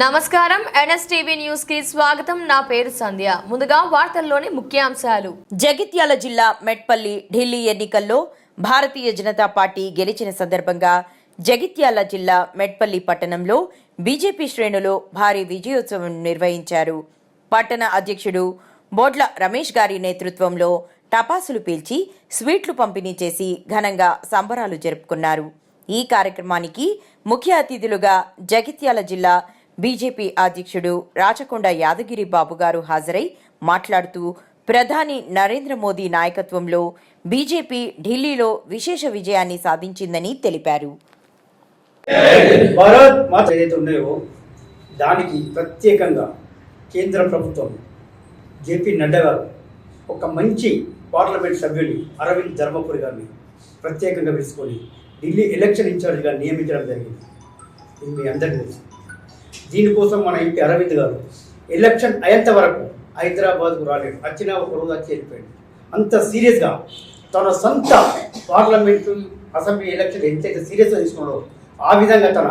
నమస్కారం. ఎన్ఎస్టీవీ న్యూస్కి స్వాగతం. నా పేరు సంధ్య. ముందుగా వార్తల్లోని ముఖ్యాంశాలు. జగిత్యాల జిల్లా మెట్పల్లి ఢిల్లీ ఎన్నికల్లో భారతీయ జనతా పార్టీ గెలిచిన సందర్భంగా జగిత్యాల జిల్లా మెట్పల్లి పట్టణంలో బీజేపీ శ్రేణులు భారీ విజయోత్సవం నిర్వహించారు. పట్టణ అధ్యక్షుడు బోడ్ల రమేష్ గారి నేతృత్వంలో టపాసులు పీల్చి స్వీట్లు పంపిణీ చేసి ఘనంగా సంబరాలు జరుపుకున్నారు. ఈ కార్యక్రమానికి ముఖ్య అతిథులుగా జగిత్యాల జిల్లా బీజేపీ అధ్యక్షుడు రాచకొండ యాదగిరి బాబు గారు హాజరై మాట్లాడుతూ ప్రధాని నరేంద్ర మోదీ నాయకత్వంలో బీజేపీ ఢిల్లీలో విశేష విజయాన్ని సాధించిందని తెలిపారు. ఉన్నాయో దానికి ప్రత్యేకంగా కేంద్ర ప్రభుత్వం జేపీ నడ్డా గారు ఒక మంచి పార్లమెంట్ సభ్యుని అరవింద్ ధర్మపురి గారిని ప్రత్యేకంగా పిలుచుకొని ఢిల్లీ ఎలక్షన్ ఇన్ఛార్జ్గా నియమించడం జరిగింది. ఇది మీ అందరికీ తెలుసు దీనికోసం మన ఇంటి అరవింద్ గారు ఎలక్షన్ అయ్యేంత వరకు హైదరాబాద్కు రాలేడు వచ్చిన ఒక రోజు వచ్చి వెళ్ళిపోయాడు. అంత సీరియస్గా తన సొంత పార్లమెంటు అసెంబ్లీ ఎలక్షన్ ఎంతైతే సీరియస్గా తీసుకున్నాడో ఆ విధంగా తన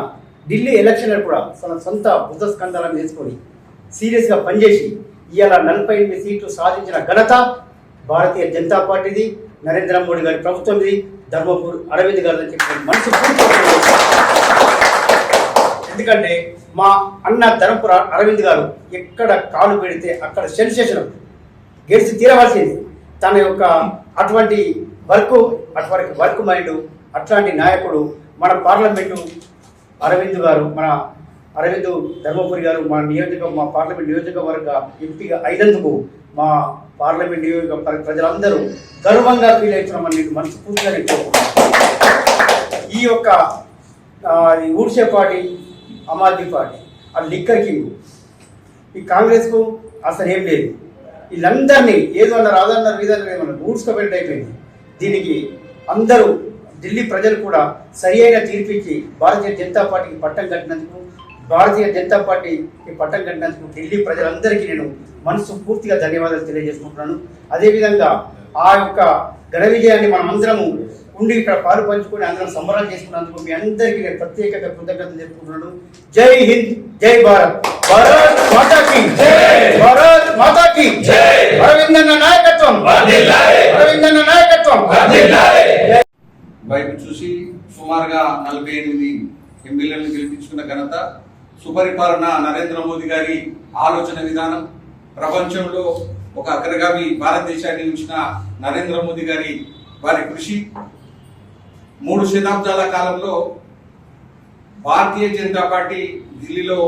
ఢిల్లీ ఎలక్షన్ కూడా తన సొంత బుద్ధ స్కందాలను తీసుకొని సీరియస్గా పనిచేసి ఇవాళ నలభై ఎనిమిది సీట్లు సాధించిన ఘనత భారతీయ జనతా పార్టీది నరేంద్ర మోడీ గారి ప్రభుత్వంది ధర్మపూర్ అరవింద్ గారు అని చెప్పి మనసు ఎందుకంటే మా అన్న ధర్మపుర అరవింద్ గారు ఎక్కడ కాలు పెడితే అక్కడ సెన్సేషన్ గెలిచి తీరవలసింది. తన యొక్క అటువంటి వర్క్ అటువంటి వర్క్ మైండ్ అట్లాంటి నాయకుడు మన పార్లమెంటు అరవింద్ గారు మన అరవింద్ ధర్మపురి గారు మా నియోజక మా పార్లమెంట్ నియోజకవర్గ ఎంపీగా అయినందుకు మా పార్లమెంట్ నియోజక ప్రజలందరూ గర్వంగా ఫీల్ అవుతున్నామని నేను మనస్ఫూర్తిగా నేను ఈ యొక్క ఊడ్చేపాటి ఆమ్ ఆద్మీ పార్టీ. ఆ లిక్కర్ కింగ్. ఈ కాంగ్రెస్కు అసలు ఏం లేదు. వీళ్ళందరినీ ఏదో అన్నారు అదన్నారు ఇదన్నారు ఏమన్నారు ఊడ్చుకోబెట్టి అయిపోయింది. దీనికి అందరూ ఢిల్లీ ప్రజలు కూడా సరి అయిన తీర్పిచ్చి భారతీయ జనతా పార్టీకి పట్టం కట్టినందుకు భారతీయ జనతా పార్టీకి పట్టం కట్టినందుకు ఢిల్లీ ప్రజలందరికీ నేను మనసు పూర్తిగా ధన్యవాదాలు తెలియజేసుకుంటున్నాను. అదేవిధంగా ఆ యొక్క ఘన విజయాన్ని మనం అందరము ఉండి ఇక్కడ పాలు పంచుకొని అందరం సంబరాలు చేసుకున్నందుకు మీ అందరికీ నేను ప్రత్యేకంగా కృతజ్ఞతలు చెప్పుకుంటున్నాను జై హింద్ జై భారత్. భారత్ మాతాకి. భారత్ మాతాకి. అరవిందన్న నాయకత్వం. అరవిందన్న నాయకత్వం. వైపు చూసి సుమారుగా నలభై ఎనిమిది ఎమ్మెల్యేలను గెలిపించుకున్న ఘనత సుపరిపాలన నరేంద్ర మోదీ గారి ఆలోచన విధానం. ప్రపంచంలో ఒక అగ్రగామి భారతదేశాన్ని ఉంచిన నరేంద్ర మోదీ గారి వారి కృషి మూడు శతాబ్దాల కాలంలో భారతీయ జనతా పార్టీ ఢిల్లీలో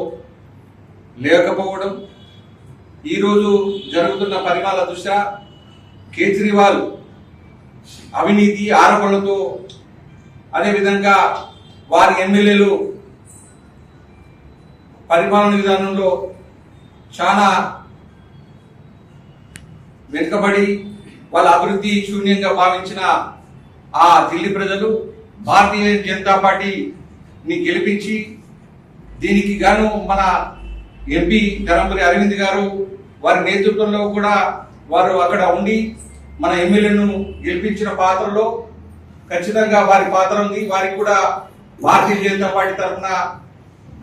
లేకపోవడం ఈరోజు జరుగుతున్న పరిమాల దృష్ట్యా కేజ్రీవాల్ అవినీతి ఆరోపణలతో అదేవిధంగా వారి ఎమ్మెల్యేలు పరిపాలన విధానంలో చాలా వెనుకబడి వాళ్ళ అభివృద్ధి శూన్యంగా భావించిన ఆ ఢిల్లీ ప్రజలు భారతీయ జనతా పార్టీని గెలిపించి దీనికి గాను మన ఎంపీ ధరంపురి అరవింద్ గారు వారి నేతృత్వంలో కూడా వారు అక్కడ ఉండి మన ఎమ్మెల్యేను గెలిపించిన పాత్రలో ఖచ్చితంగా వారి పాత్ర ఉంది. వారికి కూడా భారతీయ జనతా పార్టీ తరఫున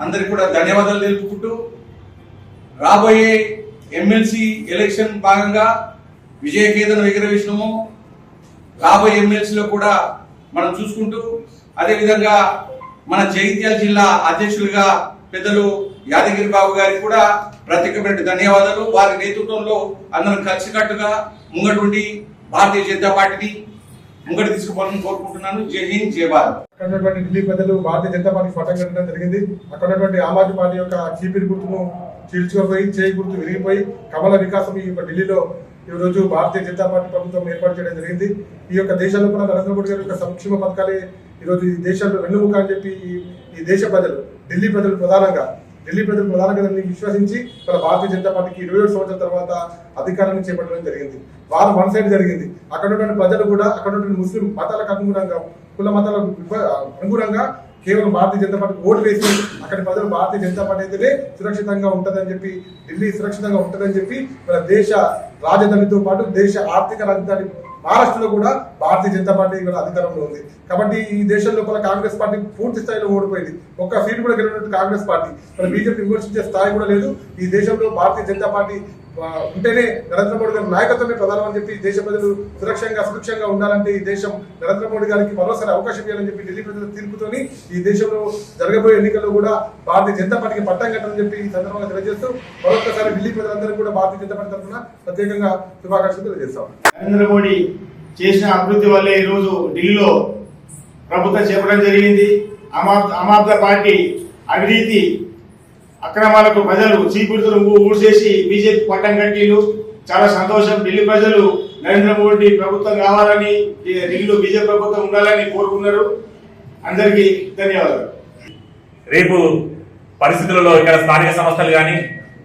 అందరికి కూడా ధన్యవాదాలు తెలుపుకుంటూ రాబోయే ఎమ్మెల్సీ ఎలక్షన్ భాగంగా విజయకేతను ఎగురవేసినాము రాబోయే ఎమ్మెల్సీలో కూడా మనం చూసుకుంటూ అదేవిధంగా మన జగిత్యాల జిల్లా అధ్యక్షులుగా పెద్దలు యాదగిరి బాబు గారికి కూడా ప్రత్యేకమైన ధన్యవాదాలు. వారి నేతృత్వంలో అందరం కలిసికట్టుగా ముంగటుండి భారతీయ జనతా పార్టీని ముంగటి తీసుకుపోవాలని కోరుకుంటున్నాను. జై హింద్ జై భారత్. అక్కడ ఢిల్లీ పెద్దలు భారతీయ జనతా పార్టీ పట్టం కట్టడం జరిగింది. అక్కడ ఆమ్ ఆద్మీ పార్టీ యొక్క చీపిరి గుర్తును చీల్చుకుపోయి చేయి గుర్తు విరిగిపోయి కమల వికాసం ఈ యొక్క ఢిల్లీలో ఈ రోజు భారతీయ జనతా పార్టీ ప్రభుత్వం ఏర్పాటు చేయడం జరిగింది. ఈ యొక్క దేశంలో కూడా నరేంద్ర మోడీ గారి యొక్క సంక్షేమ పథకాలే ఈరోజు ఈ దేశంలో వెన్నుముక అని చెప్పి ఈ- దేశ ప్రజలు ఢిల్లీ ప్రజలు ప్రధానంగా ఢిల్లీ ప్రజలు ప్రధానంగా విశ్వసించి మన భారతీయ జనతా పార్టీకి ఇరవై ఏడు సంవత్సరాల తర్వాత అధికారాన్ని చేపట్టడం జరిగింది. వారు వన్ సైడ్ జరిగింది. అక్కడ ఉన్నటువంటి ప్రజలు కూడా అక్కడ ఉన్నటువంటి ముస్లిం మతాలకు అనుగుణంగా కుల మతాలకు అనుగుణంగా కేవలం భారతీయ జనతా పార్టీ ఓటు వేసి అక్కడి ప్రజలు భారతీయ జనతా పార్టీ అయితేనే సురక్షితంగా ఉంటుందని చెప్పి ఢిల్లీ సురక్షితంగా ఉంటుందని చెప్పి మన దేశ రాజధానితో పాటు దేశ ఆర్థిక రాజధాని మహారాష్ట్రలో కూడా భారతీయ జనతా పార్టీ ఇవాళ అధికారంలో ఉంది. కాబట్టి ఈ దేశం లోపల కాంగ్రెస్ పార్టీ పూర్తి స్థాయిలో ఓడిపోయింది. ఒక్క సీటు కూడా గెలిచినట్టు కాంగ్రెస్ పార్టీ. మరి బీజేపీ విమర్శించే స్థాయి కూడా లేదు. ఈ దేశంలో భారతీయ జనతా పార్టీ ఉంటేనే నరేంద్ర మోడీ గారి నాయకత్వమే ప్రధానం అని చెప్పి దేశ ప్రజలు సురక్షంగా సురక్షంగా ఉండాలంటే ఈ దేశం నరేంద్ర మోడీ గారికి మరోసారి అవకాశం ఇవ్వాలని చెప్పి ఢిల్లీ ప్రజల తీర్పుతోని ఈ దేశంలో జరగబోయే ఎన్నికల్లో కూడా భారతీయ జనతా పార్టీకి పట్టం కట్టని చెప్పి ఈ సందర్భంగా తెలియజేస్తూ మరొకసారి ఢిల్లీ ప్రజలందరూ కూడా భారతీయ జనతా పార్టీ తరఫున ప్రత్యేకంగా శుభాకాంక్షలు తెలియజేస్తాం. నరేంద్ర మోడీ చేసిన అభివృద్ధి వల్లే ఈరోజు ఢిల్లీలో ప్రభుత్వం చేపట్టడం జరిగింది. అమా అమాప్త పార్టీ అవినీతి అక్రమాలకు ప్రజలు చీపుడుతులు ఊడ్చేసి బీజేపీ పట్టం కట్టిలు చాలా సంతోషం. ఢిల్లీ ప్రజలు నరేంద్ర మోడీ ప్రభుత్వం కావాలని ఢిల్లీలో బీజేపీ ప్రభుత్వం ఉండాలని కోరుకున్నారు. అందరికీ ధన్యవాదాలు. రేపు పరిస్థితులలో ఇక్కడ స్థానిక సంస్థలు కానీ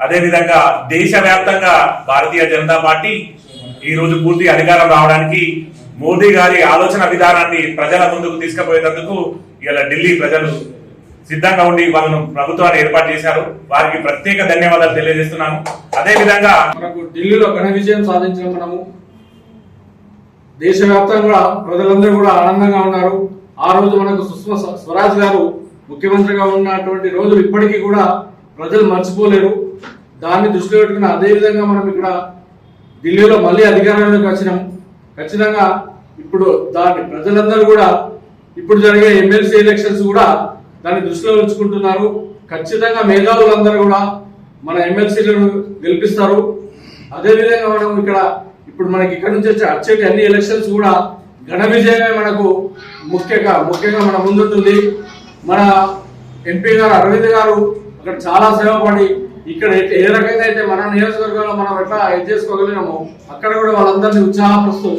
అదేవిధంగా దేశవ్యాప్తంగా భారతీయ జనతా పార్టీ ఈ రోజు పూర్తి అధికారం రావడానికి మోదీ గారి ఆలోచన విధానాన్ని ప్రజల ముందుకు తీసుకుపోయేందుకు ఇలా ఢిల్లీ ప్రజలు సిద్ధంగా ఉండి వాళ్ళను ప్రభుత్వాన్ని ఏర్పాటు చేశారు. వారికి ప్రత్యేక ధన్యవాదాలు తెలియజేస్తున్నాను. అదేవిధంగా మనకు ఢిల్లీలో ఘన విజయం సాధించిన మనము దేశవ్యాప్తంగా కూడా ప్రజలందరూ కూడా ఆనందంగా ఉన్నారు. ఆ రోజు మనకు సుష్మా స్వరాజ్ గారు ముఖ్యమంత్రిగా ఉన్నటువంటి రోజులు ఇప్పటికీ కూడా ప్రజలు మర్చిపోలేరు. దాన్ని దృష్టిలో పెట్టుకుని అదేవిధంగా మనం ఇక్కడ ఢిల్లీలో మళ్ళీ అధికారంలోకి వచ్చినాం. ఖచ్చితంగా ఇప్పుడు దాన్ని ప్రజలందరూ కూడా ఇప్పుడు జరిగే ఎమ్మెల్సీ ఎలక్షన్స్ కూడా దాన్ని దృష్టిలో ఉంచుకుంటున్నారు. ఖచ్చితంగా మేధావులందరూ కూడా మన ఎమ్మెల్సీలను గెలిపిస్తారు. అదేవిధంగా మనం ఇక్కడ ఇప్పుడు మనకి ఇక్కడ నుంచి వచ్చే వచ్చేటి అన్ని ఎలక్షన్స్ కూడా ఘన విజయమే మనకు ముఖ్యంగా ముఖ్యంగా మన ముందుంటుంది. మన ఎంపీ గారు అరవింద్ గారు అక్కడ చాలా శ్రమపడి ఇక్కడ ఏ రకంగా అయితే మన నియోజకవర్గంలో మనం ఎట్లా ఇది చేసుకోగలిగామో అక్కడ కూడా వాళ్ళందరినీ ఉత్సాహపరుస్తూ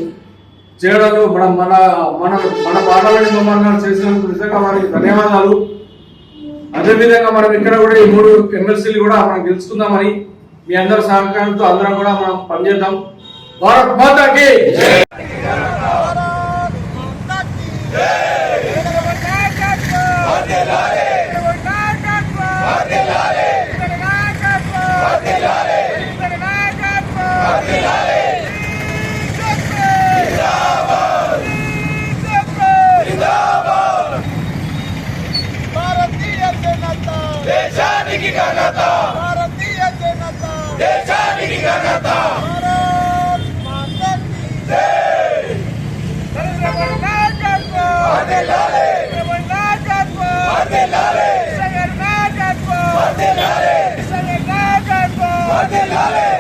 చేయడంలో మనం మన మన మన పాటలని మమ్మల్ని చేసినందుకు నిజంగా వారికి ధన్యవాదాలు. అదేవిధంగా మనం ఇక్కడ కూడా ఈ మూడు ఎమ్మెల్సీలు కూడా మనం గెలుచుకుందామని మీ అందరి సహకారంతో అందరం కూడా మనం పనిచేద్దాం. భారత్ మాతాకి Leute in alle!